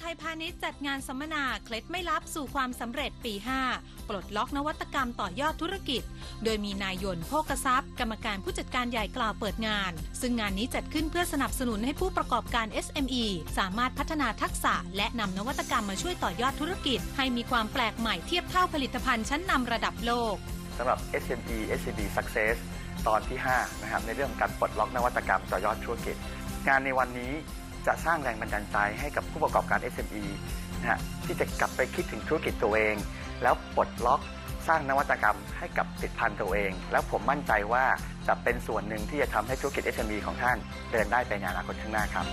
ไทยพาณิชย์จัดงานสัมมนาเคล็ดไม่ลับสู่ความสำเร็จปี 5 ปลดล็อกนวัตกรรมต่อยอดธุรกิจ โดยมีนายยนต์โภคทรัพย์ กรรมการผู้จัดการใหญ่กล่าวเปิดงาน ซึ่งงานนี้จัดขึ้นเพื่อสนับสนุนให้ผู้ประกอบการ SME สามารถพัฒนาทักษะ และนำนวัตกรรมมาช่วยต่อยอดธุรกิจ ให้มีความแปลกใหม่เทียบเท่าผลิตภัณฑ์ชั้นนำระดับโลกสำหรับ SME SMB Success ตอนที่5นะครับในเรื่องของการปลดล็อกนวัตกรรมต่อยอดธุรกิจ งานในวันนี้ จะสร้างแรงบันดาลใจให้กับผู้ประกอบการ SME นะฮะที่จะกลับไปคิดถึงธุรกิจตัวเอง แล้วปลดล็อกสร้างนวัตกรรมให้กับติดพันตัวเอง แล้วผมมั่นใจว่าจะเป็นส่วนหนึ่งที่จะทำให้ธุรกิจ SME ของท่านเดินได้ไปในอนาคตข้างหน้าครับ